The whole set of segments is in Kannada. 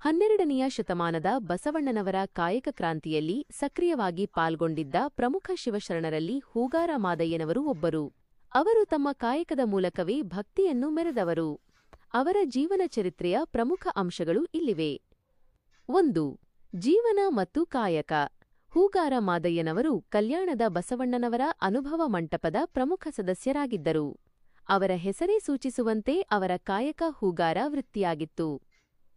ಹನ್ನೆರಡನೆಯ ಶತಮಾನದ ಬಸವಣ್ಣನವರ ಕಾಯಕ ಕ್ರಾಂತಿಯಲ್ಲಿ ಸಕ್ರಿಯವಾಗಿ ಪಾಲ್ಗೊಂಡಿದ್ದ ಪ್ರಮುಖ ಶಿವಶರಣರಲ್ಲಿ ಹೂಗಾರ ಮಾದಯ್ಯನವರು ಒಬ್ಬರು. ಅವರು ತಮ್ಮ ಕಾಯಕದ ಮೂಲಕವೇ ಭಕ್ತಿಯನ್ನು ಮೆರೆದವರು. ಅವರ ಜೀವನ ಚರಿತ್ರೆಯ ಪ್ರಮುಖ ಅಂಶಗಳು ಇಲ್ಲಿವೆ. ಒಂದು, ಜೀವನ ಮತ್ತು ಕಾಯಕ. ಹೂಗಾರ ಮಾದಯ್ಯನವರು ಕಲ್ಯಾಣದ ಬಸವಣ್ಣನವರ ಅನುಭವ ಮಂಟಪದ ಪ್ರಮುಖ ಸದಸ್ಯರಾಗಿದ್ದರು. ಅವರ ಹೆಸರೇ ಸೂಚಿಸುವಂತೆ ಅವರ ಕಾಯಕ ಹೂಗಾರ ವೃತ್ತಿಯಾಗಿತ್ತು.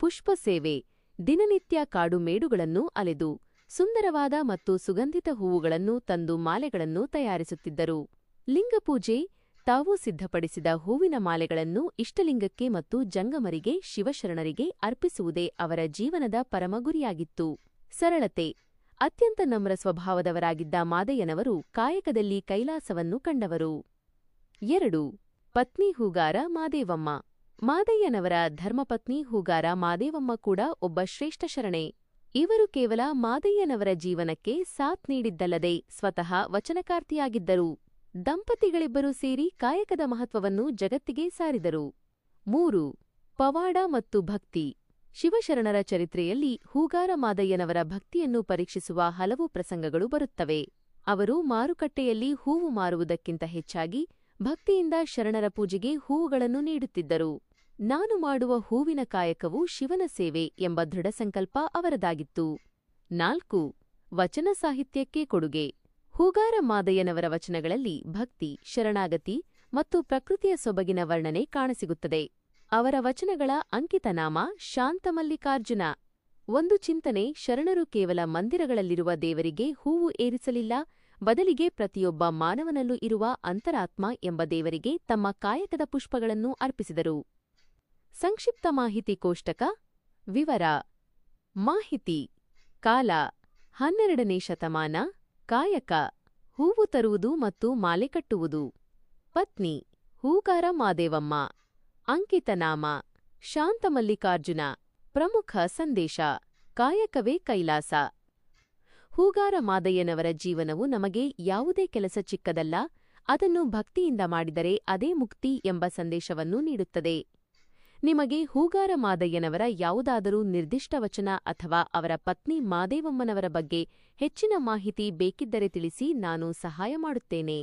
ಪುಷ್ಪ ಸೇವೆ, ದಿನನಿತ್ಯ ಕಾಡು ಮೇಡುಗಳನ್ನು ಅಲೆದು, ಸುಂದರವಾದ ಮತ್ತು ಸುಗಂಧಿತ ಹೂವುಗಳನ್ನು ತಂದು ಮಾಲೆಗಳನ್ನು ತಯಾರಿಸುತ್ತಿದ್ದರು. ಲಿಂಗಪೂಜೆ, ತಾವು ಸಿದ್ಧಪಡಿಸಿದ ಹೂವಿನ ಮಾಲೆಗಳನ್ನು ಇಷ್ಟಲಿಂಗಕ್ಕೆ ಮತ್ತು ಜಂಗಮರಿಗೆ, ಶಿವಶರಣರಿಗೆ ಅರ್ಪಿಸುವುದೇ ಅವರ ಜೀವನದ ಪರಮ ಗುರಿಯಾಗಿತ್ತು ಸರಳತೆ, ಅತ್ಯಂತ ನಮ್ರ ಸ್ವಭಾವದವರಾಗಿದ್ದ ಮಾದಯ್ಯನವರು ಕಾಯಕದಲ್ಲಿ ಕೈಲಾಸವನ್ನು ಕಂಡವರು. ಎರಡು, ಪತ್ನಿ ಹೂಗಾರ ಮಾದೇವಮ್ಮ. ಮಾದಯ್ಯನವರ ಧರ್ಮಪತ್ನಿ ಹೂಗಾರ ಮಾದೇವಮ್ಮ ಕೂಡ ಒಬ್ಬ ಶ್ರೇಷ್ಠ ಶರಣೆ. ಇವರು ಕೇವಲ ಮಾದಯ್ಯನವರ ಜೀವನಕ್ಕೆ ಸಾಥ್ ನೀಡಿದ್ದಲ್ಲದೆ ಸ್ವತಃ ವಚನಕಾರ್ತಿಯಾಗಿದ್ದರು. ದಂಪತಿಗಳಿಬ್ಬರೂ ಸೇರಿ ಕಾಯಕದ ಮಹತ್ವವನ್ನು ಜಗತ್ತಿಗೆ ಸಾರಿದರು. ಮೂರು, ಪವಾಡ ಮತ್ತು ಭಕ್ತಿ. ಶಿವಶರಣರ ಚರಿತ್ರೆಯಲ್ಲಿ ಹೂಗಾರ ಮಾದಯ್ಯನವರ ಭಕ್ತಿಯನ್ನು ಪರೀಕ್ಷಿಸುವ ಹಲವು ಪ್ರಸಂಗಗಳು ಬರುತ್ತವೆ. ಅವರು ಮಾರುಕಟ್ಟೆಯಲ್ಲಿ ಹೂವು ಮಾರುವುದಕ್ಕಿಂತ ಹೆಚ್ಚಾಗಿ ಭಕ್ತಿಯಿಂದ ಶರಣರ ಪೂಜೆಗೆ ಹೂವುಗಳನ್ನು ನೀಡುತ್ತಿದ್ದರು. ನಾನು ಮಾಡುವ ಹೂವಿನ ಕಾಯಕವು ಶಿವನ ಸೇವೆ ಎಂಬ ದೃಢ ಸಂಕಲ್ಪ ಅವರದಾಗಿತ್ತು. ನಾಲ್ಕು, ವಚನ ಸಾಹಿತ್ಯಕ್ಕೆ ಕೊಡುಗೆ. ಹೂಗಾರ ಮಾದಯ್ಯನವರ ವಚನಗಳಲ್ಲಿ ಭಕ್ತಿ, ಶರಣಾಗತಿ ಮತ್ತು ಪ್ರಕೃತಿಯ ಸೊಬಗಿನ ವರ್ಣನೆ ಕಾಣಸಿಗುತ್ತದೆ. ಅವರ ವಚನಗಳ ಅಂಕಿತನಾಮ ಶಾಂತಮಲ್ಲಿಕಾರ್ಜುನ ಒಂದು ಚಿಂತನೆ ಶರಣರು ಕೇವಲ ಮಂದಿರಗಳಲ್ಲಿರುವ ದೇವರಿಗೆ ಹೂವು ಏರಿಸಲಿಲ್ಲ, ಬದಲಿಗೆ ಪ್ರತಿಯೊಬ್ಬ ಮಾನವನಲ್ಲೂ ಇರುವ ಅಂತರಾತ್ಮ ಎಂಬ ದೇವರಿಗೆ ತಮ್ಮ ಕಾಯಕದ ಪುಷ್ಪಗಳನ್ನು ಅರ್ಪಿಸಿದರು. ಸಂಕ್ಷಿಪ್ತ ಮಾಹಿತಿ ಕೋಷ್ಟಕ, ವಿವರ, ಮಾಹಿತಿ, ಕಾಲ, ಹನ್ನೆರಡನೇ ಶತಮಾನ, ಕಾಯಕ, ಹೂವು ತರುವುದು ಮತ್ತು ಮಾಲೆ ಕಟ್ಟುವುದು, ಪತ್ನಿ ಹೂಗಾರ ಮಾದೇವಮ್ಮ, ಅಂಕಿತನಾಮ ಶಾಂತಮಲ್ಲಿಕಾರ್ಜುನ ಪ್ರಮುಖ ಸಂದೇಶ, ಕಾಯಕವೇ ಕೈಲಾಸ. ಹೂಗಾರ ಮಾದಯ್ಯನವರ ಜೀವನವು ನಮಗೆ ಯಾವುದೇ ಕೆಲಸ ಚಿಕ್ಕದಲ್ಲ, ಅದನ್ನು ಭಕ್ತಿಯಿಂದ ಮಾಡಿದರೆ ಅದೇ ಮುಕ್ತಿ ಎಂಬ ಸಂದೇಶವನ್ನು ನೀಡುತ್ತದೆ. ನಿಮಗೆ ಹೂಗಾರ ಮಾದಯ್ಯನವರ ಯಾವುದಾದರೂ ನಿರ್ದಿಷ್ಟ ವಚನ ಅಥವಾ ಅವರ ಪತ್ನಿ ಮಾದೇವಮ್ಮನವರ ಬಗ್ಗೆ ಹೆಚ್ಚಿನ ಮಾಹಿತಿ ಬೇಕಿದ್ದರೆ ತಿಳಿಸಿ ನಾನು ಸಹಾಯ ಮಾಡುತ್ತೇನೆ.